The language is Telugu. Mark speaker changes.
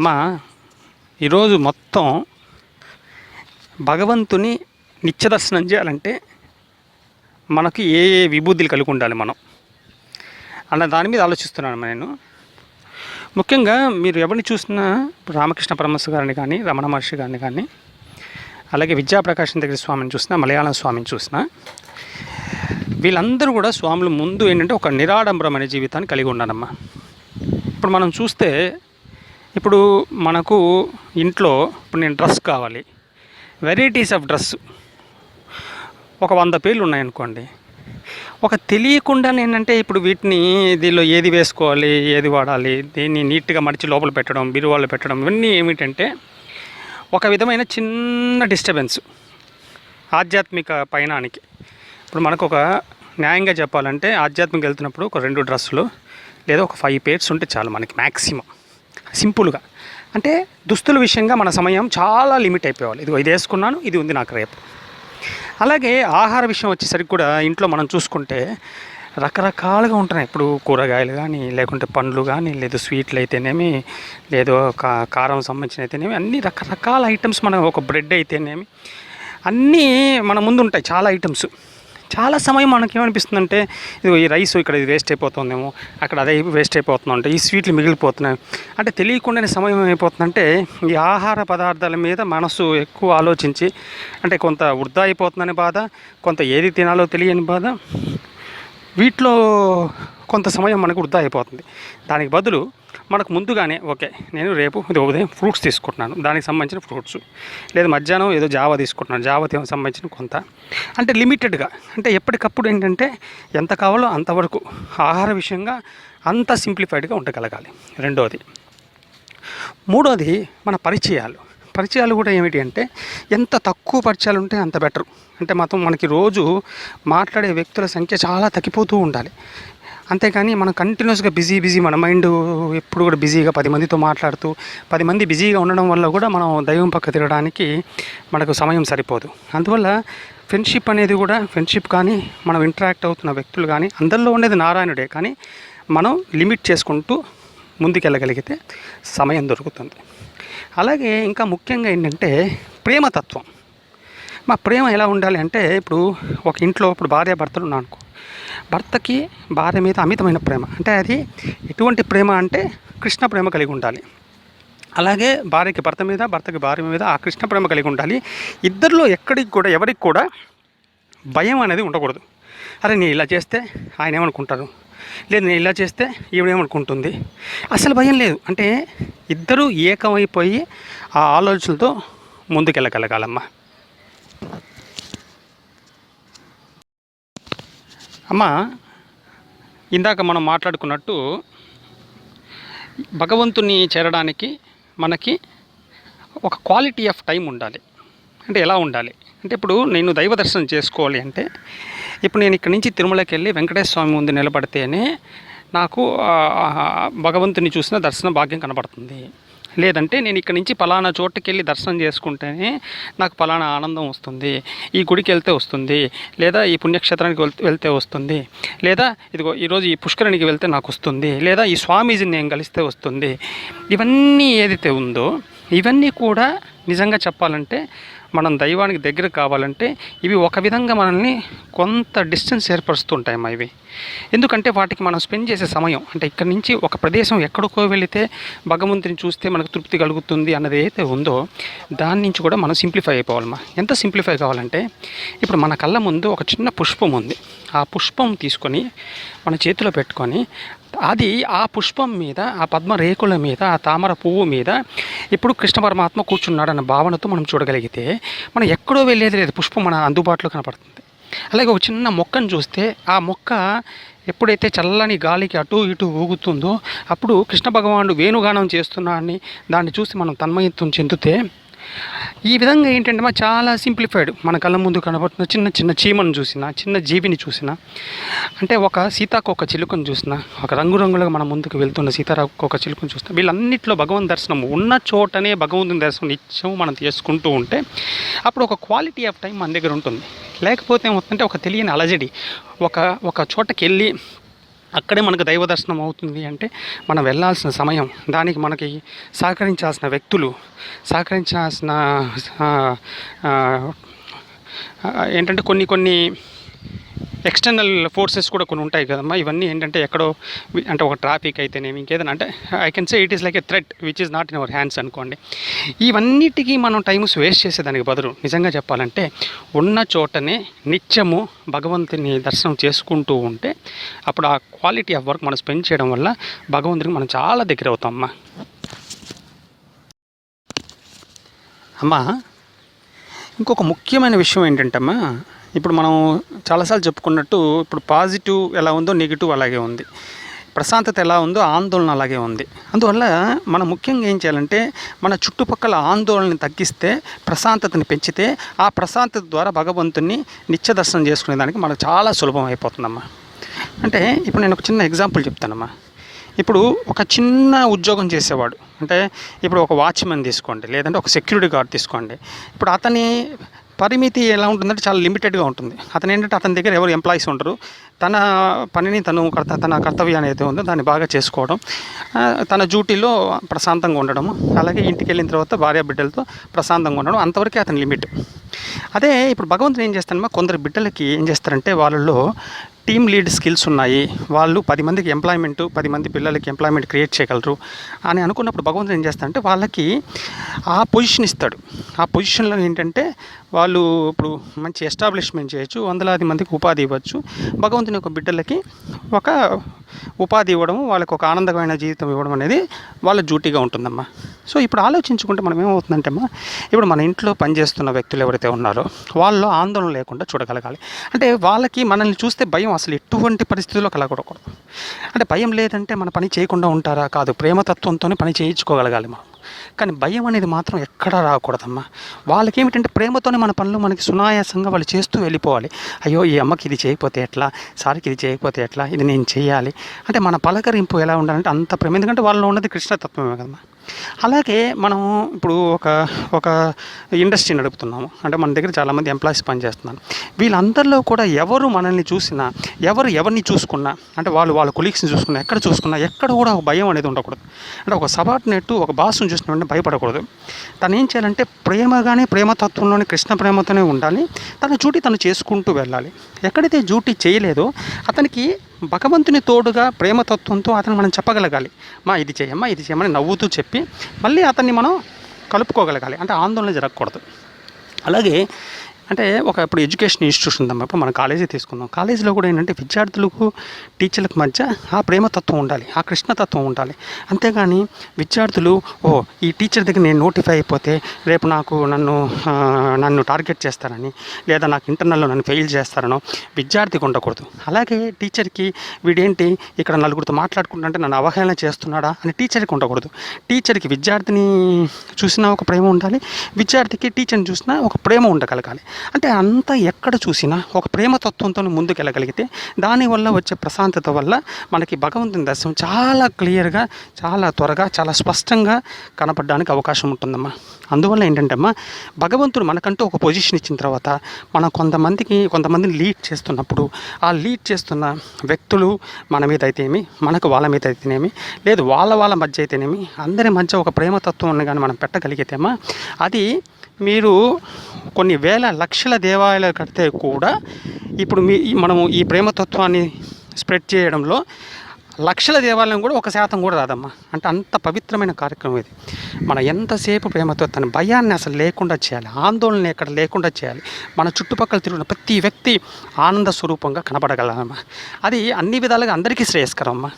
Speaker 1: అమ్మా ఈరోజు మొత్తం భగవంతుని నిత్యదర్శనం చేయాలంటే మనకి ఏ ఏ విభూతులు కలిగి ఉండాలి మనం? అన్న దాని మీద ఆలోచిస్తున్నాను నేను. ముఖ్యంగా మీరు ఎవరిని చూసినా రామకృష్ణ పరమహంస గారిని కానీ రమణ మహర్షి గారిని కానీ అలాగే విద్యాప్రకాశం దగ్గర స్వామిని చూసినా మలయాళం స్వామిని చూసినా వీళ్ళందరూ కూడా స్వాములు ముందు ఏంటంటే ఒక నిరాడంబరమైన జీవితాన్ని కలిగి ఉన్నారమ్మా ఇప్పుడు మనం చూస్తే ఇప్పుడు మనకు ఇంట్లో ఇప్పుడు నేను డ్రెస్ కావాలి. Varieties of dress. ఒక వంద పేర్లు ఉన్నాయనుకోండి. ఒక తెలియకుండా ఏంటంటే ఇప్పుడు వీటిని దీనిలో ఏది వేసుకోవాలి ఏది వాడాలి దీన్ని నీట్గా మడిచి లోపల పెట్టడం బీరువాళ్ళు పెట్టడం ఇవన్నీ ఏమిటంటే ఒక విధమైన చిన్న డిస్టర్బెన్స్ ఆధ్యాత్మిక పయనానికి. ఇప్పుడు మనకు ఒక న్యాయంగా చెప్పాలంటే ఆధ్యాత్మిక వెళ్తున్నప్పుడు ఒక రెండు డ్రెస్సులు లేదా ఒక ఫైవ్ పేర్స్ ఉంటే చాలు మనకి మ్యాక్సిమం సింపుల్గా. అంటే దుస్తుల విషయంగా మన సమయం చాలా లిమిట్ అయిపోవాలి. ఇది ఇది వేసుకున్నాను ఇది ఉంది నాకు రేపు. అలాగే ఆహార విషయం వచ్చేసరికి కూడా ఇంట్లో మనం చూసుకుంటే రకరకాలుగా ఉంటున్నాయి. ఇప్పుడు కూరగాయలు కానీ లేకుంటే పండ్లు కానీ లేదు స్వీట్లు అయితేనేమి లేదు కారం సంబంధించిన అయితేనేమి అన్ని రకరకాల ఐటమ్స్ మనం ఒక బ్రెడ్ అయితేనేమి అన్నీ మన ముందు ఉంటాయి. చాలా ఐటమ్స్. చాలా సమయం మనకి ఏమనిపిస్తుందంటే ఇది ఈ రైస్ ఇక్కడ ఇది వేస్ట్ అయిపోతుందేమో అక్కడ అదే వేస్ట్ అయిపోతుంది అంటే ఈ స్వీట్లు మిగిలిపోతున్నాయి. అంటే తెలియకుండానే సమయం ఏమైపోతుందంటే ఈ ఆహార పదార్థాల మీద మనసు ఎక్కువ ఆలోచించి అంటే కొంత వృధా అయిపోతుందని బాధ కొంత ఏది తినాలో తెలియని బాధ వీటిలో కొంత సమయం మనకు వృధా అయిపోతుంది. దానికి బదులు మనకు ముందుగానే ఓకే నేను రేపు ఉదయం ఫ్రూట్స్ తీసుకుంటున్నాను. దానికి సంబంధించిన ఫ్రూట్స్. లేదా మధ్యాహ్నం ఏదో జావా తీసుకుంటున్నాను. జావా సంబంధించిన కొంత. అంటే లిమిటెడ్గా. అంటే ఎప్పటికప్పుడు ఏంటంటే ఎంత కావాలో అంతవరకు ఆహార విషయంగా అంత సింప్లిఫైడ్గా ఉండగలగాలి. రెండోది. మూడోది మన పరిచయాలు. పరిచయాలు కూడా ఏమిటి అంటే ఎంత తక్కువ పరిచయాలు ఉంటే అంత బెటర్. అంటే మొత్తం మనకి రోజు మాట్లాడే వ్యక్తుల సంఖ్య చాలా తగ్గిపోతూ ఉండాలి. అంతేకాని మనం కంటిన్యూస్గా బిజీ బిజీ మన మైండ్ ఎప్పుడు కూడా బిజీగా పది మందితో మాట్లాడుతూ పది మంది బిజీగా ఉండడం వల్ల కూడా మనం దైవం పక్క తిరగడానికి మనకు సమయం సరిపోదు. అందువల్ల ఫ్రెండ్షిప్ అనేది కూడా ఫ్రెండ్షిప్ కానీ మనం ఇంటరాక్ట్ అవుతున్న వ్యక్తులు కానీ అందరిలో ఉండేది నారాయణుడే. కానీ మనం లిమిట్ చేసుకుంటూ ముందుకెళ్ళగలిగితే సమయం దొరుకుతుంది. అలాగే ఇంకా ముఖ్యంగా ఏంటంటే ప్రేమతత్వం మా ప్రేమ ఎలా ఉండాలి అంటే ఇప్పుడు ఒక ఇంట్లో ఇప్పుడు భార్యాభర్తలు ఉన్నాను అనుకో భర్తకి భార్య మీద అమితమైన ప్రేమ. అంటే అది ఎటువంటి ప్రేమ అంటే కృష్ణ ప్రేమ కలిగి ఉండాలి. అలాగే భార్యకి భర్త మీద భర్తకి భార్య మీద ఆ కృష్ణ ప్రేమ కలిగి ఉండాలి. ఇద్దరిలో ఎక్కడికి కూడా ఎవరికి కూడా భయం అనేది ఉండకూడదు. అరే నేను ఇలా చేస్తే ఆయన ఏమనుకుంటారు? లేదు నేను ఇలా చేస్తే ఈవిడేమనుకుంటుంది అసలు భయం లేదు. అంటే ఇద్దరూ ఏకమైపోయి ఆ ఆలోచనలతో ముందుకెళ్ళగలగాలమ్మా. అమ్మ ఇందాక మనం మాట్లాడుకున్నట్టు భగవంతుని చేరడానికి మనకి ఒక క్వాలిటీ ఆఫ్ టైం ఉండాలి. అంటే ఎలా ఉండాలి? అంటే ఇప్పుడు నేను దైవ దర్శనం చేసుకోవాలి అంటే ఇప్పుడు నేను ఇక్కడి నుంచి తిరుమలకి వెళ్ళి వెంకటేశ్వర స్వామి ముందు నిలబడితేనే నాకు భగవంతుని చూసిన దర్శన భాగ్యం కనబడుతుంది. లేదంటే నేను ఇక్కడ నుంచి పలానా చోటుకి వెళ్ళి దర్శనం చేసుకుంటేనే నాకు పలానా ఆనందం వస్తుంది ఈ గుడికి వెళ్తే వస్తుంది లేదా ఈ పుణ్యక్షేత్రానికి వెళ్తే వెళ్తే వస్తుంది లేదా ఇదిగో ఈరోజు ఈ పుష్కరునికి వెళ్తే నాకు వస్తుంది లేదా ఈ స్వామీజీని నేను కలిస్తే వస్తుంది. ఇవన్నీ ఏదైతే ఉందో ఇవన్నీ కూడా నిజంగా చెప్పాలంటే మనం దైవానికి దగ్గర కావాలంటే ఇవి ఒక విధంగా మనల్ని కొంత డిస్టెన్స్ ఏర్పరుస్తుంటాయమ్మా ఇవి. ఎందుకంటే వాటికి మనం స్పెండ్ చేసే సమయం అంటే ఇక్కడ నుంచి ఒక ప్రదేశం ఎక్కడికో వెళితే భగవంతుని చూస్తే మనకు తృప్తి కలుగుతుంది అన్నది ఏదైతే ఉందో దాని నుంచి కూడా మనం సింప్లిఫై అయిపోవాలమ్మా. ఎంత సింప్లిఫై కావాలంటే ఇప్పుడు మన కళ్ళ ముందు ఒక చిన్న పుష్పం ఉంది. ఆ పుష్పం తీసుకొని మన చేతిలో పెట్టుకొని అది ఆ పుష్పం మీద ఆ పద్మ రేకుల మీద ఆ తామర పువ్వు మీద ఇప్పుడు కృష్ణ పరమాత్మ కూర్చున్నాడు అన్న భావనతో మనం చూడగలిగితే మనం ఎక్కడో వెళ్ళేది లేదు. పుష్పం మన అందుబాటులో కనపడుతుంది. అలాగే ఒక చిన్న మొక్కను చూస్తే ఆ మొక్క ఎప్పుడైతే చల్లని గాలికి అటు ఇటు ఊగుతుందో అప్పుడు కృష్ణ భగవానుడు వేణుగానం చేస్తున్నాడని దాన్ని చూసి మనం తన్మయత్వం చెందితే ఈ విధంగా ఏంటంటే మా చాలా సింప్లిఫైడ్ మన కళ్ళ ముందు కనబడుతున్న చిన్న చిన్న చీమను చూసిన చిన్న జీవిని చూసిన అంటే ఒక సీతాకోక చిలుకను చూసిన ఒక రంగురంగులుగా మన ముందుకు వెళ్తున్న సీతాకోక చిలుకను చూసిన వీళ్ళన్నింటిలో భగవంతు దర్శనం ఉన్న చోటనే భగవంతుని దర్శనం నిత్యం మనం చేసుకుంటూ ఉంటే అప్పుడు ఒక క్వాలిటీ ఆఫ్ టైం మన దగ్గర ఉంటుంది. లేకపోతే ఏమవుతుందంటే ఒక తెలియని అలజడి ఒక ఒక చోటకి వెళ్ళి అక్కడే మనకు దైవ దర్శనం అవుతుంది అంటే మనం వెళ్ళాల్సిన సమయం దానికి మనకి సహకరించాల్సిన వ్యక్తులు సహకరించాల్సిన ఏంటంటే కొన్ని కొన్ని ఎక్స్టర్నల్ ఫోర్సెస్ కూడా కొన్ని ఉంటాయి కదమ్మా. ఇవన్నీ ఏంటంటే ఎక్కడో అంటే ఒక ట్రాఫిక్ అయితేనేమి ఇంకేదైనా అంటే I can say it is like a threat which is not in our hands అనుకోండి. ఇవన్నిటికీ మనం టైమ్స్ వేస్ట్ చేసేదానికి బదులు నిజంగా చెప్పాలంటే ఉన్న చోటనే నిత్యము భగవంతుని దర్శనం చేసుకుంటూ ఉంటే అప్పుడు ఆ క్వాలిటీ ఆఫ్ వర్క్ మనం స్పెండ్ చేయడం వల్ల భగవంతుడికి మనం చాలా దగ్గర అవుతాం అమ్మా అమ్మా ఇంకొక ముఖ్యమైన విషయం ఏంటంటమ్మా ఇప్పుడు మనం చాలాసార్లు చెప్పుకున్నట్టు ఇప్పుడు పాజిటివ్ ఎలా ఉందో నెగిటివ్ అలాగే ఉంది. ప్రశాంతత ఎలా ఉందో ఆందోళన అలాగే ఉంది. అందువల్ల మనం ముఖ్యంగా ఏం చేయాలంటే మన చుట్టుపక్కల ఆందోళనని తగ్గిస్తే ప్రశాంతతని పెంచితే ఆ ప్రశాంతత ద్వారా భగవంతుని నిత్య దర్శనం చేసుకునే దానికి మనకు చాలా సులభం అయిపోతుందమ్మా. అంటే ఇప్పుడు నేను ఒక చిన్న ఎగ్జాంపుల్ చెప్తానమ్మా. ఇప్పుడు ఒక చిన్న ఉద్యోగం చేసేవాడు అంటే ఇప్పుడు ఒక వాచ్మెన్ తీసుకోండి లేదంటే ఒక సెక్యూరిటీ గార్డ్ తీసుకోండి. ఇప్పుడు అతని పరిమితి ఎలా ఉంటుందంటే చాలా లిమిటెడ్గా ఉంటుంది. అతను ఏంటంటే అతని దగ్గర ఎవరు ఎంప్లాయీస్ ఉండరు. తన పనిని తను కర్త తన కర్తవ్యాన్ని అయితే ఉందో దాన్ని బాగా చేసుకోవడం తన డ్యూటీలో ప్రశాంతంగా ఉండడం అలాగే ఇంటికి వెళ్ళిన తర్వాత భార్య బిడ్డలతో ప్రశాంతంగా ఉండడం అంతవరకే అతని లిమిట్. అదే ఇప్పుడు భగవంతుడు ఏం చేస్తానమ్మా కొందరు బిడ్డలకి ఏం చేస్తారంటే వాళ్ళలో టీమ్ లీడ్ స్కిల్స్ ఉన్నాయి. వాళ్ళు పది మందికి ఎంప్లాయ్మెంట్ పది మంది పిల్లలకి ఎంప్లాయ్మెంట్ క్రియేట్ చేయగలరు అని అనుకున్నప్పుడు భగవంతుడు ఏం చేస్తాడంటే వాళ్ళకి ఆ పొజిషన్ ఇస్తాడు. ఆ పొజిషన్లో ఏంటంటే వాళ్ళు ఇప్పుడు మంచి ఎస్టాబ్లిష్మెంట్ చేయొచ్చు వందలాది మందికి ఉపాధి ఇవ్వచ్చు. భగవంతుని యొక్క బిడ్డలకి ఒక ఉపాధి ఇవ్వడం వాళ్ళకి ఒక ఆనందమైన జీవితం ఇవ్వడం అనేది వాళ్ళ డ్యూటీగా ఉంటుందమ్మా. సో ఇప్పుడు ఆలోచించుకుంటే మనం ఏమవుతుందంటే అమ్మా ఇప్పుడు మన ఇంట్లో పనిచేస్తున్న వ్యక్తులు ఎవరైతే ఉన్నారో వాళ్ళలో ఆందోళన లేకుండా చూడగలగాలి. అంటే వాళ్ళకి మనల్ని చూస్తే భయం అసలు ఎటువంటి పరిస్థితుల్లో కలగకూడదు. అంటే భయం లేదంటే మన పని చేయకుండా ఉంటారా? కాదు ప్రేమతత్వంతోనే పని చేయించుకోగలగాలి మనం. కానీ భయం అనేది మాత్రం ఎక్కడా రాకూడదమ్మా. వాళ్ళకి ఏమిటంటే ప్రేమతోనే మన పనులు మనకి సునాయాసంగా వాళ్ళు చేస్తూ వెళ్ళిపోవాలి. అయ్యో ఈ అమ్మకి ఇది చేయకపోతే ఎట్లా? సార్కి ఇది చేయకపోతే ఎట్లా? ఇది నేను చేయాలి. అంటే మన పలకరింపు ఎలా ఉండాలంటే అంత ప్రేమ. ఎందుకంటే వాళ్ళలో ఉన్నది కృష్ణతత్వమే కదమ్మా. అలాగే మనం ఇప్పుడు ఒక ఒక ఇండస్ట్రీ నడుపుతున్నాము. అంటే మన దగ్గర చాలామంది ఎంప్లాయీస్ పనిచేస్తున్నారు. వీళ్ళందరిలో కూడా ఎవరు మనల్ని చూసినా ఎవరు ఎవరిని చూసుకున్నా అంటే వాళ్ళు వాళ్ళ కొలీగ్స్ని చూసుకున్నా ఎక్కడ చూసుకున్నా ఎక్కడ కూడా ఒక భయం అనేది ఉండకూడదు. అంటే ఒక సబార్డినేట్ ఒక బాస్ను చూసిన వెంటనే భయపడకూడదు. తను ఏం చేయాలంటే ప్రేమగానే ప్రేమతత్వంలోనే కృష్ణ ప్రేమతోనే ఉండాలి. తన డ్యూటీ తను చేసుకుంటూ వెళ్ళాలి. ఎక్కడైతే డ్యూటీ చేయలేదో అతనికి భగవంతుని తోడుగా ప్రేమతత్వంతో అతను మనం చెప్పగలగాలి. మా ఇది చేయమ్మా ఇది చేయమని నవ్వుతూ చెప్పి మళ్ళీ అతన్ని మనం కలుపుకోగలగాలి. అంటే ఆందోళన జరగకూడదు. అలాగే అంటే ఒక ఇప్పుడు ఎడ్యుకేషన్ ఇన్స్టిట్యూషన్ ఉందమ్మా. ఇప్పుడు మన కాలేజీ తీసుకుందాం. కాలేజీలో కూడా ఏంటంటే విద్యార్థులకు టీచర్లకు మధ్య ఆ ప్రేమతత్వం ఉండాలి. ఆ కృష్ణతత్వం ఉండాలి. అంతేగాని విద్యార్థులు ఓ ఈ టీచర్ దగ్గర నేను నోటిఫై అయిపోతే రేపు నాకు నన్ను నన్ను టార్గెట్ చేస్తారని లేదా నాకు ఇంటర్నల్లో నన్ను ఫెయిల్ చేస్తారనో విద్యార్థికి ఉండకూడదు. అలాగే టీచర్కి వీడేంటి ఇక్కడ నలుగురితో మాట్లాడుకుంటుంటే నన్ను అవహేళన చేస్తున్నాడా అని టీచర్కి ఉండకూడదు. టీచర్కి విద్యార్థిని చూసినా ఒక ప్రేమ ఉండాలి. విద్యార్థికి టీచర్ని చూసినా ఒక ప్రేమ ఉండగలగాలి. అంటే అంతా ఎక్కడ చూసినా ఒక ప్రేమతత్వంతో ముందుకెళ్ళగలిగితే దానివల్ల వచ్చే ప్రశాంతత వల్ల మనకి భగవంతుని దర్శనం చాలా క్లియర్గా చాలా త్వరగా చాలా స్పష్టంగా కనపడడానికి అవకాశం ఉంటుందమ్మా. అందువల్ల ఏంటంటే అమ్మా భగవంతుడు మనకంటూ ఒక పొజిషన్ ఇచ్చిన తర్వాత మనం కొంతమందికి కొంతమందిని లీడ్ చేస్తున్నప్పుడు ఆ లీడ్ చేస్తున్న వ్యక్తులు మన మీద అయితేనేమి మనకు వాళ్ళ మీద అయితేనేమి లేదు వాళ్ళ వాళ్ళ మధ్య అయితేనేమి అందరి మధ్య ఒక ప్రేమతత్వం కానీ మనం పెట్టగలిగితే అమ్మా అది మీరు కొన్ని వేల లక్షల దేవాలయాలు కడితే కూడా ఇప్పుడు మీ ఈ- మనము ఈ ప్రేమతత్వాన్ని స్ప్రెడ్ చేయడంలో లక్షల దేవాలయం కూడా ఒక శాతం కూడా రాదమ్మా. అంటే అంత పవిత్రమైన కార్యక్రమం ఇది. మనం ఎంతసేపు ప్రేమతో తన భయాన్ని అసలు లేకుండా చేయాలి ఆందోళన ఎక్కడ లేకుండా చేయాలి మన చుట్టుపక్కల తిరుగుతున్న ప్రతి వ్యక్తి ఆనంద స్వరూపంగా కనపడగలమమ్మా అది అన్ని విధాలుగా అందరికీ శ్రేయస్కరం అమ్మా